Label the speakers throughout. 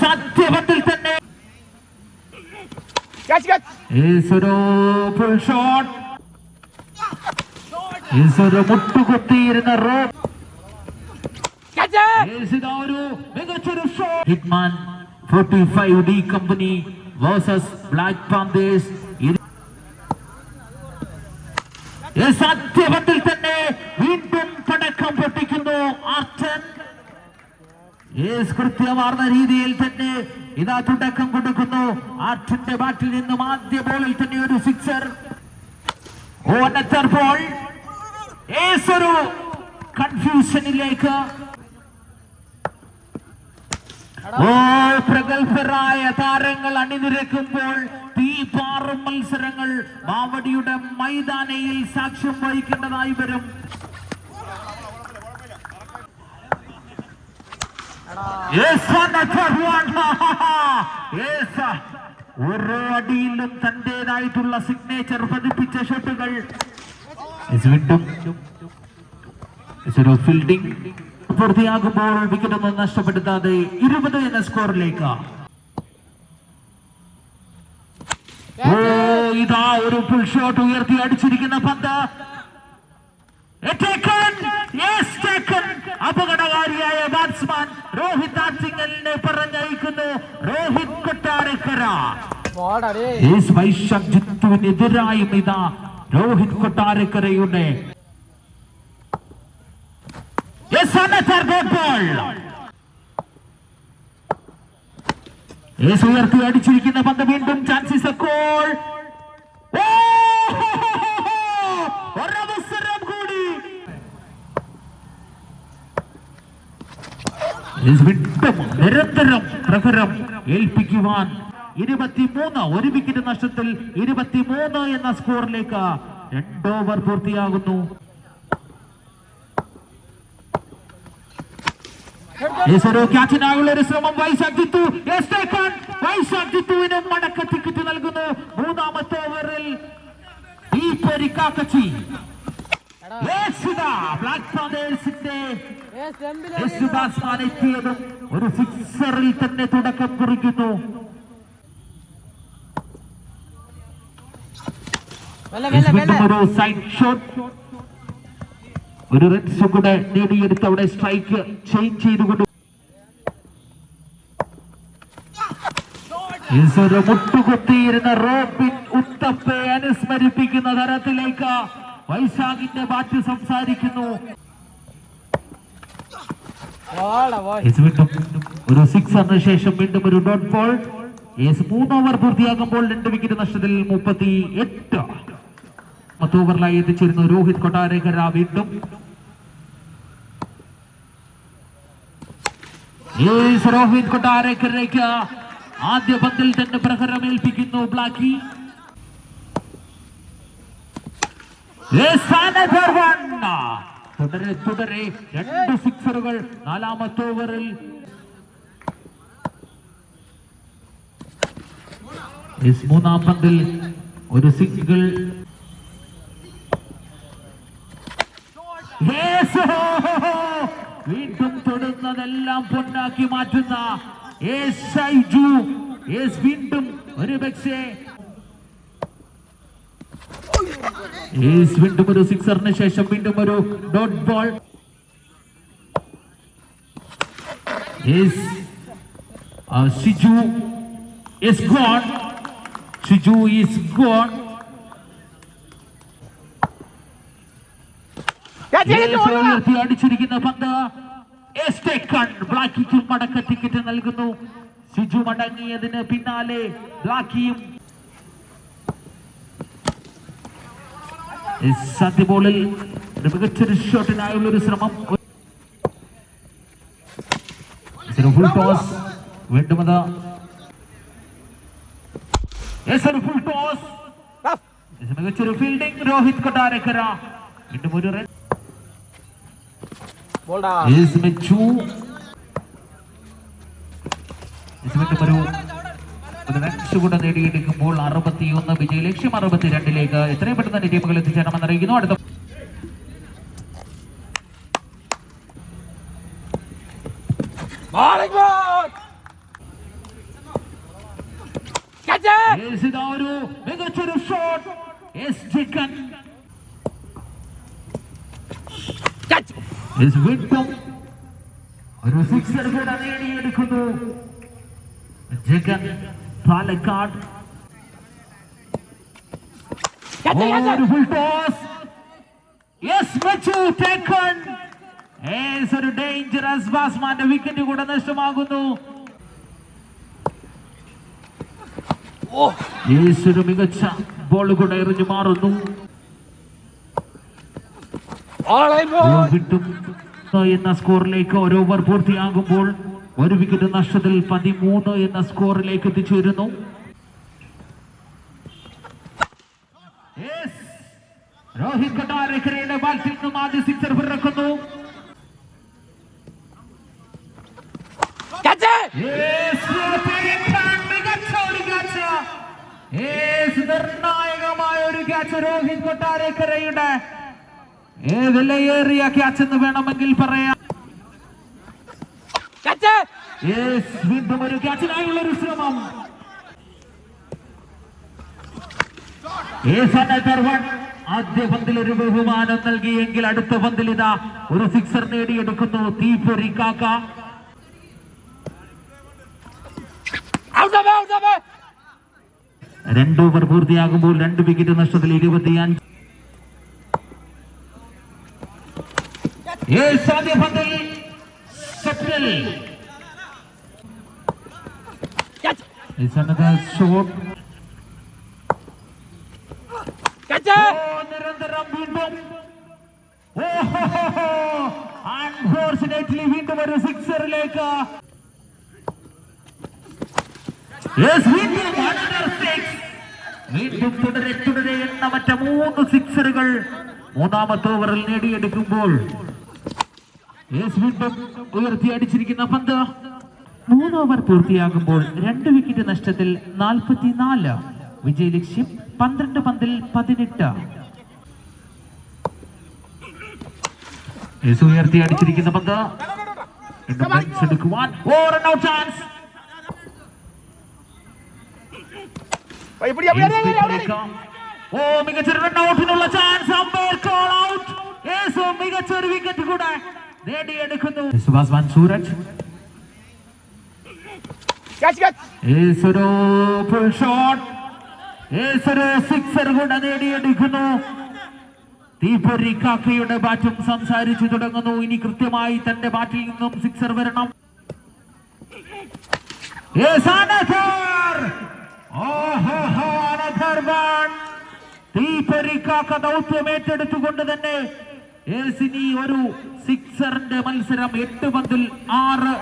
Speaker 1: സത്യപത്തിൽ തന്നെ full shot മുട്ടുകുത്തിയിരുന്ന റോ.
Speaker 2: Catch. it.
Speaker 1: ഇതാ ഒരു മികച്ചൊരു shot hitman forty five D company versus black panthers സത്യപത്തിൽ തന്നെ വീണ്ടും കൃത്യമാർന്ന രീതിയിൽ തന്നെ ഇതാ തുടക്കം കൊടുക്കുന്നു. ആർട്ടിന്റെ ബാറ്റിൽ നിന്നും ആദ്യ ബോളിൽ തന്നെ ഒരു സിക്സർ ഓ ഏസൊരു കൺഫ്യൂഷനിലേക്ക് ഓ പ്രഗത്ഭരായ താരങ്ങൾ അണിനിരക്കുമ്പോൾ തീ പാറും മത്സരങ്ങൾ മാവടിയുടെ മൈതാനയിൽ സാക്ഷ്യം വഹിക്കേണ്ടതായി വരും. One. Yes. ഓരോ അടിയിലും തന്റേതായിട്ടുള്ള സിഗ്നേച്ചർ പതിപ്പിച്ച ഷോട്ടുകൾ ഫീൽഡിംഗ് പൂർത്തിയാകുമ്പോൾ വിക്കറ്റൊന്നും നഷ്ടപ്പെടുത്താതെ ഇരുപത് എന്ന സ്കോറിലേക്ക് ഓ ഇതാ ഒരു ഫുൾ ഷോട്ട് ഉയർത്തി അടിച്ചിരിക്കുന്ന പന്ത് Taken! അപകടകാരിയായ ബാറ്റ്സ്മാൻ രോഹിത് ആറ്റിങ്ങലിനെ പറഞ്ഞയക്കുന്നു. രോഹിത് കൊട്ടാരക്കര. ജിത്തുവിനെതിരായും ഇതാ രോഹിത് കൊട്ടാരക്കരയുടെ. ഉയർത്തി അടിച്ചിരിക്കുന്ന പന്ത് വീണ്ടും ചാൻസസ് കോൾ ഒരവസരം കൂടി നിരന്തരം പ്രഹരം ഏൽപ്പിക്കുവാൻ ഇരുപത്തിമൂന്ന് ഒരു വിക്കറ്റ് നഷ്ടത്തിൽ ഇരുപത്തിമൂന്ന് എന്ന സ്കോറിലേക്ക് രണ്ട് ഓവർ പൂർത്തിയാകുന്നു. ശ്രമം മടക്ക ടിക്കറ്റ് നൽകുന്നു. മൂന്നാമത്തെ ഓവറിൽ ഈ പരിക്കാക്കച്ചി എത്തിയതും ഒരു സിക്സറിൽ തന്നെ തുടക്കം കുറിക്കുന്നു. ഒരു സൈഡ് ഷോട്ട് ഒരു റൺസ് കൂടെ നേടിയെടുത്ത് അവിടെ സ്ട്രൈക്ക് ചേഞ്ച് ചെയ്തുകൊണ്ട്. മുട്ടുകുത്തിയിരുന്ന റോബിൻ ഉത്തപ്പെ അനുസ്മരിപ്പിക്കുന്ന തരത്തിലേക്ക് വൈശാഖിന്റെ ബാറ്റ് സംസാരിക്കുന്നു. ഒരു സിക്സ് സിക്സറിന് ശേഷം വീണ്ടും ഒരു ഡോട്ട് ബോൾ മൂന്ന് ഓവർ പൂർത്തിയാകുമ്പോൾ രണ്ട് വിക്കറ്റ് നഷ്ടത്തിൽ മുപ്പത്തി എട്ട് പത്ത് ഓവറിലായി എത്തിച്ചിരുന്നു രോഹിത് കൊട്ടാരേഖര വീണ്ടും. രോഹിത് കൊട്ടാരക്കരയ്ക്ക് ആദ്യ പന്തിൽ തന്നെ പ്രഹരമേൽപ്പിക്കുന്നു ബ്ലാക്കി Yes, another one. തുടരെ തുടരെ രണ്ട് സിക്സറുകൾ നാലാമത്തെ ഓവറിൽ മൂന്നാം പന്തിൽ ഒരു സിംഗിൾ. വീണ്ടും തൊടുന്നതെല്ലാം പൊന്നാക്കി മാറ്റുന്ന വീണ്ടും ഒരു പക്ഷേ Yes, വീണ്ടും ഒരു സിക്സറിന് ശേഷം വീണ്ടും ഒരു dot ball uh, Shiju gone gone. Shiju is
Speaker 2: gone.
Speaker 1: ഉയർത്തി അടിച്ചിരിക്കുന്ന പന്ത് ബ്ലാക്കിക്കും മടക്ക ടിക്കറ്റ് നൽകുന്നു. ഷിജു മടങ്ങിയതിന് പിന്നാലെ ബ്ലാക്കിയും ആദ്യ ബോളിൽ മികച്ചൊരു ഷോട്ടിനായുള്ള ഒരു ശ്രമം. ഫുൾ ടോസ് വീണ്ടും അത്. Full toss. മികച്ചൊരു ഫീൽഡിംഗ് രോഹിത് കൊട്ടാരക്കര. വീണ്ടും ഒരു റൺ ഒരു റൺസ് കൂടെ നേടിയെടുക്കുമ്പോൾ അറുപത്തിയൊന്ന് വിജയ ലക്ഷ്യം അറുപത്തിരണ്ടിലേക്ക്. എത്രയും പെട്ടെന്ന് തന്നെ ടീമുകൾ എത്തിച്ചേരണമെന്ന് അറിയിക്കുന്നു. അടുത്ത
Speaker 2: Bowling ball. ക്യാച്ച്
Speaker 1: യേസ് ഒരു മികച്ചൊരു ഷോട്ട് എസ് ചിക്കൻ
Speaker 2: ക്യാച്ച്
Speaker 1: യെസ് വീണ്ടും ഒരു സിക്സർ കൂടെ നേടിയെടുക്കുന്നു. ജഗൻ പാലക്കാട്.
Speaker 2: ക്യാച്ച്
Speaker 1: ഒരു വിക്കറ്റ് കൂടെ നഷ്ടമാകുന്നു. ഒരു മികച്ച ബോൾ കൂടെ എറിഞ്ഞു മാറുന്നു. കിട്ടും. എന്ന സ്കോറിലേക്ക് ഒരു ഓവർ പൂർത്തിയാകുമ്പോൾ ഒരു വിക്കറ്റ് നഷ്ടത്തിൽ പതിമൂന്ന് എന്ന സ്കോറിലേക്ക് എത്തിച്ചേരുന്നു. രോഹിത് കൊട്ടാരക്കരയുടെ ബാറ്റിൽ നിന്നും ആദ്യ സിക്സർ പിറക്കുന്നു. നിർണായകമായ ഒരു ക്യാച്ച് രോഹിത് കൊട്ടാരക്കരയുടെ വിലയേറിയ ക്യാച്ച് എന്ന് വേണമെങ്കിൽ പറയാം. വീണ്ടും ഒരു ക്യാച്ചിനായുള്ള ഒരു ശ്രമം. Yes, another one. ആദ്യ പന്തിൽ ഒരു ബഹുമാനം നൽകിയെങ്കിൽ അടുത്ത പന്തിൽ ഇതാ ഒരു സിക്സർ നേടിയെടുക്കുന്നു. തീപ്പൊരി കാക്ക. രണ്ട് ഓവർ പൂർത്തിയാകുമ്പോൾ രണ്ട് വിക്കറ്റ് നഷ്ടത്തിൽ ഇരുപത്തിയഞ്ച് ഏഴ് സാധ്യ പന്തിൽ
Speaker 2: catch
Speaker 1: It's another shot.
Speaker 2: Catch
Speaker 1: Oh, നിരന്തരം വീണ്ടും. അൺഫോർച്ചുനേറ്റ്ലി വീണ്ടും ഒരു സിക്സറിലേക്ക്. Yes, വീണ്ടും another six. വീണ്ടും തുടരെ തുടരെ എണ്ണമറ്റ മൂന്ന് സിക്സറുകൾ മൂന്നാമത്തെ ഓവറിൽ നേടിയെടുക്കുമ്പോൾ ഉയർത്തി അടിച്ചിരിക്കുന്ന പന്ത്. മൂന്ന് ഓവർ പൂർത്തിയാകുമ്പോൾ രണ്ട് വിക്കറ്റ് നഷ്ടത്തിൽ നാൽപ്പത്തിനാല്. വിജയ ലക്ഷ്യം പന്ത്രണ്ട് പന്തിൽ പതിനെട്ട്. യേശു ഉയർത്തി അടിച്ചിരിക്കുന്ന പന്ത്. എടുക്കുവാൻ ചാൻസ് ഓ മികച്ച റൺ ഔട്ടിനുള്ള ചാൻസ് അമ്പയർ കോൾ ഔട്ട് യേശു മികച്ച ഒരു വിക്കറ്റ് കൂടെ. നേടിയെടുക്കുന്നു. സുഭാസ് വാൻ സൂരജ്. ഏസൊരു ഫുൾ ഷോട്ട് ഏസൊരു സിക്സർ കൂടെ നേടിയെടുക്കുന്നു. തീപ്പൊരി കാക്കയുടെ ബാറ്റും സംസാരിച്ചു തുടങ്ങുന്നു. ഇനി കൃത്യമായി തന്റെ ബാറ്റിൽ നിന്നും സിക്സർ വരണം! തീപ്പൊരി കാക്ക ദൗത്യം ഏറ്റെടുത്തുകൊണ്ട് തന്നെ ഇനി ഒരു സിക്സറിന്റെ മത്സരം എട്ട് പന്തിൽ ആറ്.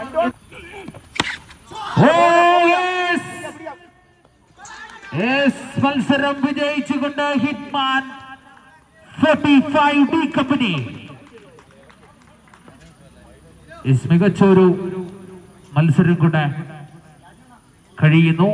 Speaker 1: മത്സരം വിജയിച്ചുകൊണ്ട് hitman forty five D company. മികച്ച മികച്ചൊരു മത്സരം കൂടെ കഴിയുന്നു.